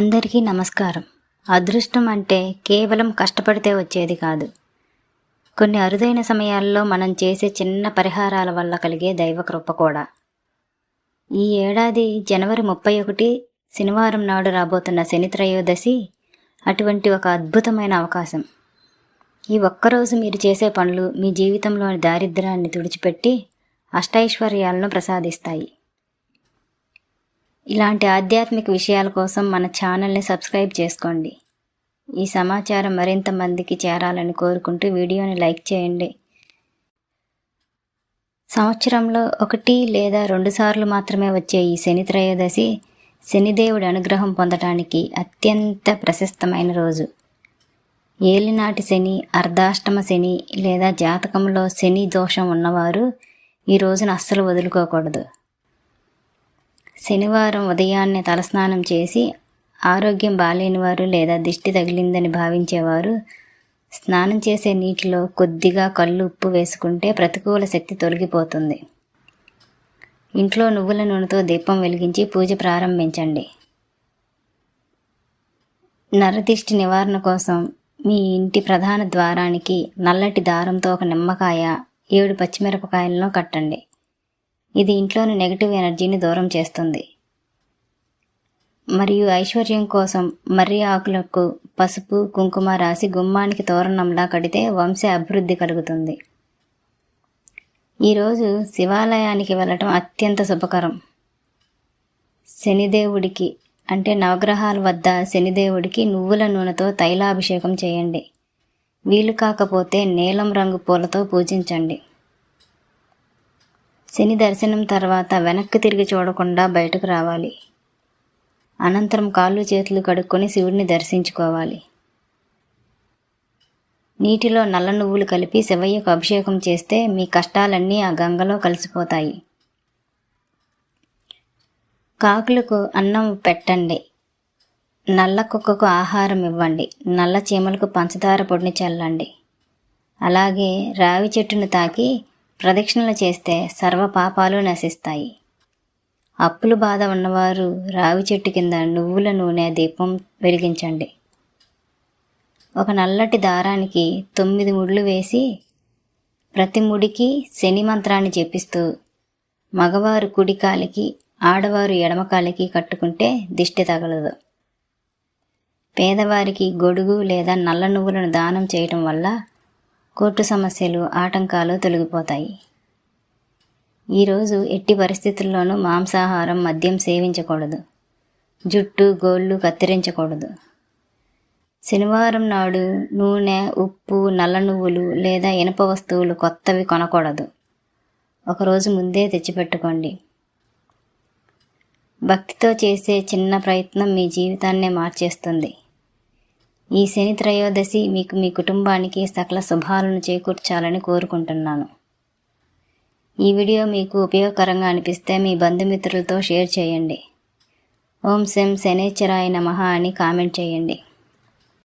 అందరికీ నమస్కారం. అదృష్టం అంటే కేవలం కష్టపడితే వచ్చేది కాదు. కొన్ని అరుదైన సమయాల్లో మనం చేసే చిన్న పరిహారాల వల్ల కలిగే దైవ కృప కూడా. ఈ ఏడాది జనవరి ముప్పై ఒకటి శనివారం నాడు రాబోతున్న శని త్రయోదశి అటువంటి ఒక అద్భుతమైన అవకాశం. ఈ ఒక్కరోజు మీరు చేసే పనులు మీ జీవితంలోని దారిద్ర్యాన్ని తుడిచిపెట్టి అష్టైశ్వర్యాలను ప్రసాదిస్తాయి. ఇలాంటి ఆధ్యాత్మిక విషయాల కోసం మన ఛానల్ని సబ్స్క్రైబ్ చేసుకోండి. ఈ సమాచారం మరింత మందికి చేరాలని కోరుకుంటూ వీడియోని లైక్ చేయండి. సంవత్సరంలో ఒకటి లేదా రెండు సార్లు మాత్రమే వచ్చే ఈ శని త్రయోదశి శనిదేవుడి అనుగ్రహం పొందటానికి అత్యంత ప్రశస్తమైన రోజు. ఏలినాటి శని అర్ధాష్టమ శని లేదా జాతకంలో శని దోషం ఉన్నవారు ఈ రోజున అస్సలు వదులుకోకూడదు. శనివారం ఉదయాన్నే తలస్నానం చేసి ఆరోగ్యం బాలేని వారు లేదా దిష్టి తగిలిందని భావించేవారు స్నానం చేసే నీటిలో కొద్దిగా కళ్ళు ఉప్పు వేసుకుంటే ప్రతికూల శక్తి తొలగిపోతుంది. ఇంట్లో నువ్వుల నూనెతో దీపం వెలిగించి పూజ ప్రారంభించండి. నరదిష్టి నివారణ కోసం మీ ఇంటి ప్రధాన ద్వారానికి నల్లటి దారంతో ఒక నిమ్మకాయ ఏడు పచ్చిమిరపకాయలను కట్టండి. ఇది ఇంట్లోని నెగిటివ్ ఎనర్జీని దూరం చేస్తుంది. మరియు ఐశ్వర్యం కోసం మర్రి ఆకులకు పసుపు కుంకుమ రాసి గుమ్మానికి తోరణంలా కడితే వంశ అభివృద్ధి కలుగుతుంది. ఈరోజు శివాలయానికి వెళ్ళటం అత్యంత శుభకరం. శనిదేవుడికి అంటే నవగ్రహాల వద్ద శనిదేవుడికి నువ్వుల నూనెతో తైలాభిషేకం చేయండి. వీలు కాకపోతే నీలం రంగు పూలతో పూజించండి. శని దర్శనం తర్వాత వెనక్కి తిరిగి చూడకుండా బయటకు రావాలి. అనంతరం కాళ్ళు చేతులు కడుక్కొని శివుడిని దర్శించుకోవాలి. నీటిలో నల్ల నువ్వులు కలిపి శివయ్యకు అభిషేకం చేస్తే మీ కష్టాలన్నీ ఆ గంగలో కలిసిపోతాయి. కాకులకు అన్నం పెట్టండి. నల్ల కుక్కకు ఆహారం ఇవ్వండి. నల్ల చీమలకు పంచదార పొడిని చల్లండి. అలాగే రావి చెట్టును తాకి ప్రదక్షిణలు చేస్తే సర్వ పాపాలు నశిస్తాయి. అప్పులు బాధ ఉన్నవారు రావి చెట్టు కింద నువ్వుల నూనె దీపం వెలిగించండి. ఒక నల్లటి దారానికి తొమ్మిది ముడ్లు వేసి ప్రతి ముడికి శని మంత్రాన్ని జపిస్తూ మగవారు కుడికాలికి ఆడవారు ఎడమకాలికి కట్టుకుంటే దిష్టి తగలదు. పేదవారికి గొడుగు లేదా నల్ల నువ్వులను దానం చేయటం వల్ల కోర్టు సమస్యలు ఆటంకాలు తొలగిపోతాయి. ఈరోజు ఎట్టి పరిస్థితుల్లోనూ మాంసాహారం మద్యం సేవించకూడదు. జుట్టు గోళ్ళు కత్తిరించకూడదు. శనివారం నాడు నూనె ఉప్పు నల్ల నువ్వులు లేదా ఇనప వస్తువులు కొత్తవి కొనకూడదు. ఒకరోజు ముందే తెచ్చిపెట్టుకోండి. భక్తితో చేసే చిన్న ప్రయత్నం మీ జీవితాన్నే మార్చేస్తుంది. ఈ శని త్రయోదశి మీకు మీ కుటుంబానికి సకల శుభాలను చేకూర్చాలని కోరుకుంటున్నాను. ఈ వీడియో మీకు ఉపయోగకరంగా అనిపిస్తే మీ బంధుమిత్రులతో షేర్ చేయండి. ఓం శం శనేశ్వరాయ నమ అని కామెంట్ చేయండి.